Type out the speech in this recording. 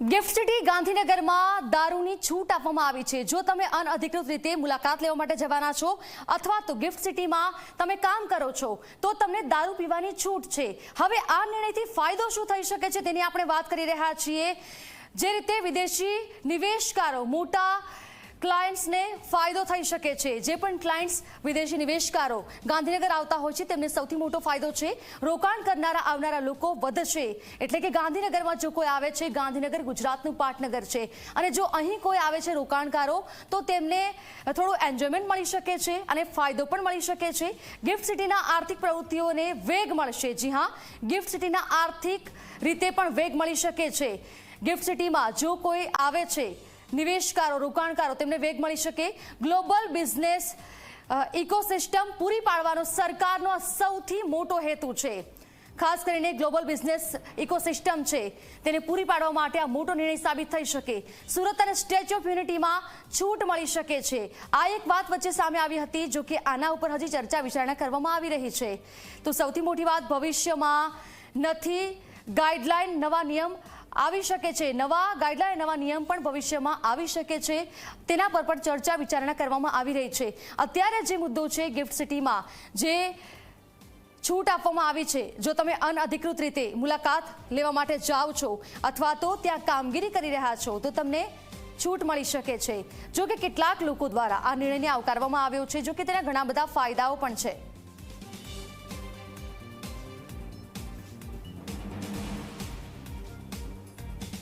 Gift city ગાંધીનગરમાં દારૂની છૂટ આપવામાં આવી છે. જો તમે અનઅધિકૃત રીતે મુલાકાત લેવા માટે જવાના છો અથવા તો ગિફ્ટ સિટીમાં તમે કામ કરો છો, તો તમને દારૂ પીવાની છૂટ છે. હવે આ નિર્ણયથી ફાયદો શું થઈ શકે છે તેની આપણે વાત કરી રહ્યા છીએ. જે રીતે વિદેશી નિવેશકારો મોટા ક્લાયન્ટ્સને ફાયદો થઈ શકે છે. જે પણ ક્લાયન્ટ્સ વિદેશી નિવેશકારો ગાંધીનગર આવતા હોય છે, તેમને સૌથી મોટો ફાયદો છે. રોકાણ કરનારા આવનારા લોકો વધશે. એટલે કે ગાંધીનગરમાં જો કોઈ આવે છે, ગાંધીનગર ગુજરાતનું પાટનગર છે. અને જો અહીં કોઈ આવે છે રોકાણકારો, તો તેમને થોડું એન્જોયમેન્ટ મળી શકે છે અને ફાયદો પણ મળી શકે છે. ગિફ્ટ સિટીના આર્થિક પ્રવૃત્તિઓને વેગ મળશે. જી હા ગિફ્ટ સિટીના આર્થિક રીતે પણ વેગ મળી શકે છે. ગિફ્ટ સિટીમાં જો કોઈ આવે છે નિવેશકારો, રોકાણકારો, તેમને વેગ મળી શકે. ગ્લોબલ બિઝનેસ ઇકોસિસ્ટમ પૂરી પાડવાનો સરકારનો સૌથી મોટો હેતુ છે. ખાસ કરીને ગ્લોબલ બિઝનેસ ઇકોસિસ્ટમ છે, તેને પૂરી પાડવા માટે આ મોટો નિર્ણય સાબિત થઈ શકે. સુરત અને સ્ટેચ્યુ ઓફ યુનિટીમાં છૂટ મળી શકે છે. આ એક વાત વચ્ચે સામે આવી હતી, જો કે આના ઉપર હજી ચર્ચા વિચારણા કરવામાં આવી રહી છે. તો સૌથી મોટી વાત ભવિષ્યમાં નથી. ગાઈડલાઈન, નવા નિયમ આવી શકે છે. નવા ગાઈડલાઈન, નવા નિયમ પણ ભવિષ્યમાં આવી શકે છે. તેના પર પણ ચર્ચા, વિચારણા કરવામાં આવી રહી છે. અત્યારે જે મુદ્દો છે ગિફ્ટ સિટીમાં, જે છૂટ આપવામાં આવી છે, જો તમે અનઅધિકૃત રીતે મુલાકાત લેવા માટે જાઓ છો અથવા તો ત્યાં કામગીરી કરી રહ્યા છો, તો તમને છૂટ મળી શકે છે. જો કે કેટલાક લોકો દ્વારા આ નિર્ણયને આવકારવામાં આવ્યો છે, જો કે તેના ઘણા બધા ફાયદાઓ પણ છે.